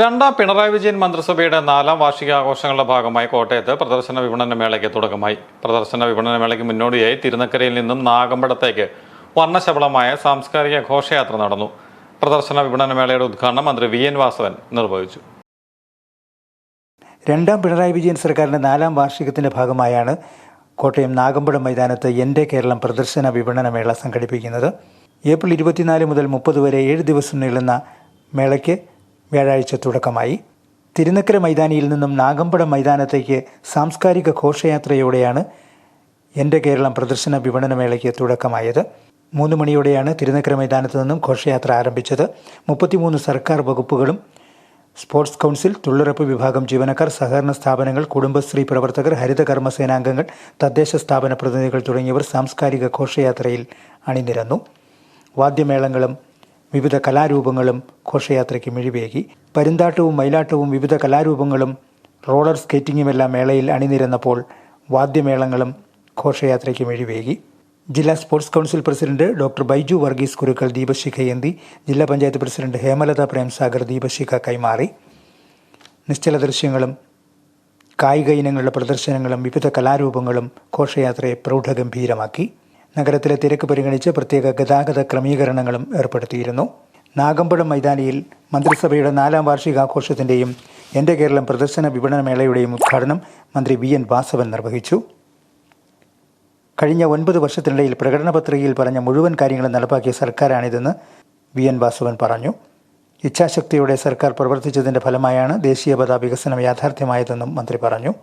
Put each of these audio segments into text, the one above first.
രണ്ടാം പിണറായി വിജയൻ മന്ത്രിസഭയുടെ നാലാം വാർഷികാഘോഷങ്ങളുടെ ഭാഗമായി കോട്ടയത്ത് പ്രദർശന വിപണന മേളയ്ക്ക് തുടക്കമായി. പ്രദർശന വിപണന മേളയ്ക്ക് മുന്നോടിയായി തിരുനക്കരയിൽ നിന്നും നാഗമ്പടത്തേക്ക് വർണശബളമായ സാംസ്കാരിക ഘോഷയാത്ര നടന്നു. പ്രദർശന വിപണന മേളയുടെ ഉദ്ഘാടനം മന്ത്രി വി എൻ വാസവൻ നിർവഹിച്ചു. രണ്ടാം പിണറായി വിജയൻ സർക്കാരിന്റെ നാലാം വാർഷികത്തിന്റെ ഭാഗമായാണ് കോട്ടയം നാഗമ്പടം മൈതാനത്ത് എന്റെ കേരളം പ്രദർശന വിപണന മേള സംഘടിപ്പിക്കുന്നത്. ഏപ്രിൽ ഇരുപത്തിനാല് മുതൽ മുപ്പത് വരെ ഏഴ് ദിവസം നീളുന്ന മേളയ്ക്ക് വ്യാഴാഴ്ച തുടക്കമായി. തിരുനക്കര മൈതാനിയിൽ നിന്നും നാഗമ്പടം മൈതാനത്തേക്ക് സാംസ്കാരിക ഘോഷയാത്രയോടെയാണ് എന്റെ കേരളം പ്രദർശന വിപണന മേളയ്ക്ക് തുടക്കമായത്. മൂന്ന് മണിയോടെയാണ് തിരുനക്കര മൈതാനത്ത് നിന്നും ഘോഷയാത്ര ആരംഭിച്ചത്. മുപ്പത്തിമൂന്ന് സർക്കാർ വകുപ്പുകളും സ്പോർട്സ് കൗൺസിൽ തൊഴിലുറപ്പ് വിഭാഗം ജീവനക്കാർ സഹകരണ സ്ഥാപനങ്ങൾ കുടുംബശ്രീ പ്രവർത്തകർ ഹരിത കർമ്മസേനാംഗങ്ങൾ തദ്ദേശ സ്ഥാപന പ്രതിനിധികൾ തുടങ്ങിയവർ സാംസ്കാരിക ഘോഷയാത്രയിൽ അണിനിരന്നു. വാദ്യമേളങ്ങളും വിവിധ കലാരൂപങ്ങളും ഘോഷയാത്രയ്ക്ക് മിഴിവേകി. പരുന്താട്ടവും മയിലാട്ടവും വിവിധ കലാരൂപങ്ങളും റോളർ സ്കേറ്റിംഗുമെല്ലാം മേളയിൽ അണിനിരന്നപ്പോൾ വാദ്യമേളങ്ങളും ഘോഷയാത്രയ്ക്ക് മിഴിവേകി. ജില്ലാ sports council president doctor Baiju Varghese Kurukkal ദീപശിഖയേന്തി ജില്ലാ പഞ്ചായത്ത് പ്രസിഡന്റ് ഹേമലത പ്രേംസാഗർ ദീപശിഖ കൈമാറി. നിശ്ചല ദൃശ്യങ്ങളും കായിക ഇനങ്ങളുടെ പ്രദർശനങ്ങളും വിവിധ കലാരൂപങ്ങളും ഘോഷയാത്രയെ പ്രൗഢഗംഭീരമാക്കി. നഗരത്തിലെ തിരക്ക് പരിഗണിച്ച് പ്രത്യേക ഗതാഗത ക്രമീകരണങ്ങളും ഏർപ്പെടുത്തിയിരുന്നു. നാഗമ്പടം മൈതാനിയിൽ മന്ത്രിസഭയുടെ നാലാം വാർഷികാഘോഷത്തിന്റെയും എന്റെ കേരളം പ്രദർശന വിപണന മേളയുടെയും ഉദ്ഘാടനം മന്ത്രി വി എൻ വാസവൻ നിർവഹിച്ചു. കഴിഞ്ഞ ഒൻപത് വർഷത്തിനിടയിൽ പ്രകടന പത്രികയിൽ പറഞ്ഞ മുഴുവൻ കാര്യങ്ങളും നടപ്പാക്കിയ സർക്കാരാണിതെന്ന് വി എൻ വാസവൻ പറഞ്ഞു. ഇച്ഛാശക്തിയോടെ സർക്കാർ പ്രവർത്തിച്ചതിന്റെ ഫലമായാണ് ദേശീയപതാ വികസനം യാഥാർത്ഥ്യമായതെന്നും മന്ത്രി പറഞ്ഞു.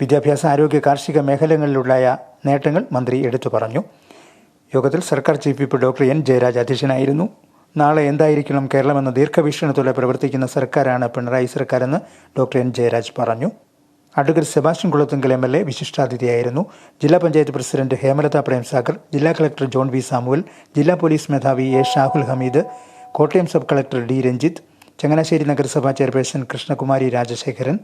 വിദ്യാഭ്യാസ ആരോഗ്യ കാർഷിക മേഖലകളിലുണ്ടായ നേട്ടങ്ങൾ മന്ത്രി എടുത്തു പറഞ്ഞു. യോഗത്തിൽ സർക്കാർ chief whip doctor N Jayaraj അധ്യക്ഷനായിരുന്നു. നാളെ എന്തായിരിക്കണം കേരളമെന്ന ദീർഘവീക്ഷണത്തോടെ പ്രവർത്തിക്കുന്ന സർക്കാരാണ് പിണറായി സർക്കാരെന്ന് ഡോക്ടർ എൻ ജയരാജ് പറഞ്ഞു. Advocate Sebastian Kulathunkal M L A വിശിഷ്ടാതിഥിയായിരുന്നു. ജില്ലാ പഞ്ചായത്ത് പ്രസിഡന്റ് ഹേമലത പ്രേംസാഗർ ജില്ലാ കളക്ടർ ജോൺ വി സാമുവൽ ജില്ലാ പോലീസ് മേധാവി A Shahul Hameed Kottayam sub collector D Ranjith Changanassery നഗരസഭാ chairperson Krishnakumari Rajasekharan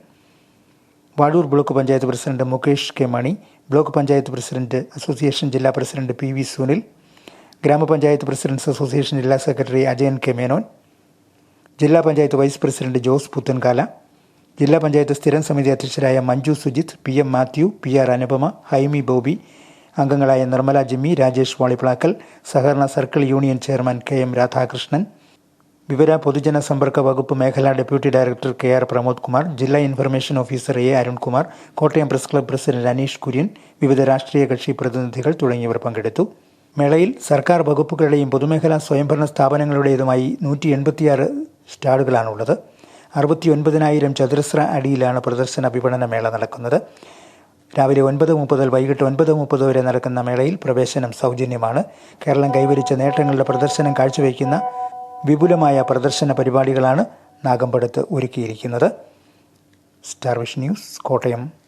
Vadoor block panchayat president Mukesh K Mani block panchayat president association ജില്ലാ president P V Sunil ഗ്രാമപഞ്ചായത്ത് presidents association ജില്ലാ secretary Ajayan K Menon ജില്ലാ panchayat vice president Jose Puthenkala ജില്ലാ പഞ്ചായത്ത് സ്ഥിരം സമിതി അധ്യക്ഷരായ Manju Sujith P M Mathew P R Anupama Haimi Bobby അംഗങ്ങളായ Nirmala Jimmy Rajesh Valiplackal സഹകരണ circle union chairman K M Radhakrishnan വിവര പൊതുജന സമ്പർക്ക വകുപ്പ് മേഖലാ deputy director K R Pramod Kumar ജില്ലാ information officer A Arunkumar Kottayam press club president Aneesh Kurian വിവിധ രാഷ്ട്രീയ കക്ഷി പ്രതിനിധികൾ തുടങ്ങിയവർ പങ്കെടുത്തു. മേളയിൽ സർക്കാർ വകുപ്പുകളുടെയും പൊതുമേഖലാ സ്വയംഭരണ സ്ഥാപനങ്ങളുടേതുമായി നൂറ്റി എൺപത്തിയാറ് സ്റ്റാളുകളാണുള്ളത് അറുപത്തി ഒൻപതിനായിരം ചതുരശ്ര അടിയിലാണ് പ്രദർശന വിപണന മേള നടക്കുന്നത്. രാവിലെ ഒൻപത് മുപ്പത് വൈകിട്ട് ഒൻപത് മുപ്പത് വരെ നടക്കുന്ന മേളയിൽ പ്രവേശനം സൗജന്യമാണ്. കേരളം കൈവരിച്ച നേട്ടങ്ങളുടെ പ്രദർശനം കാഴ്ചവെക്കുന്ന വിപുലമായ പ്രദർശന പരിപാടികളാണ് നാഗമ്പടത്ത് ഒരുക്കിയിരിക്കുന്നത്. Star vision news Kottayam.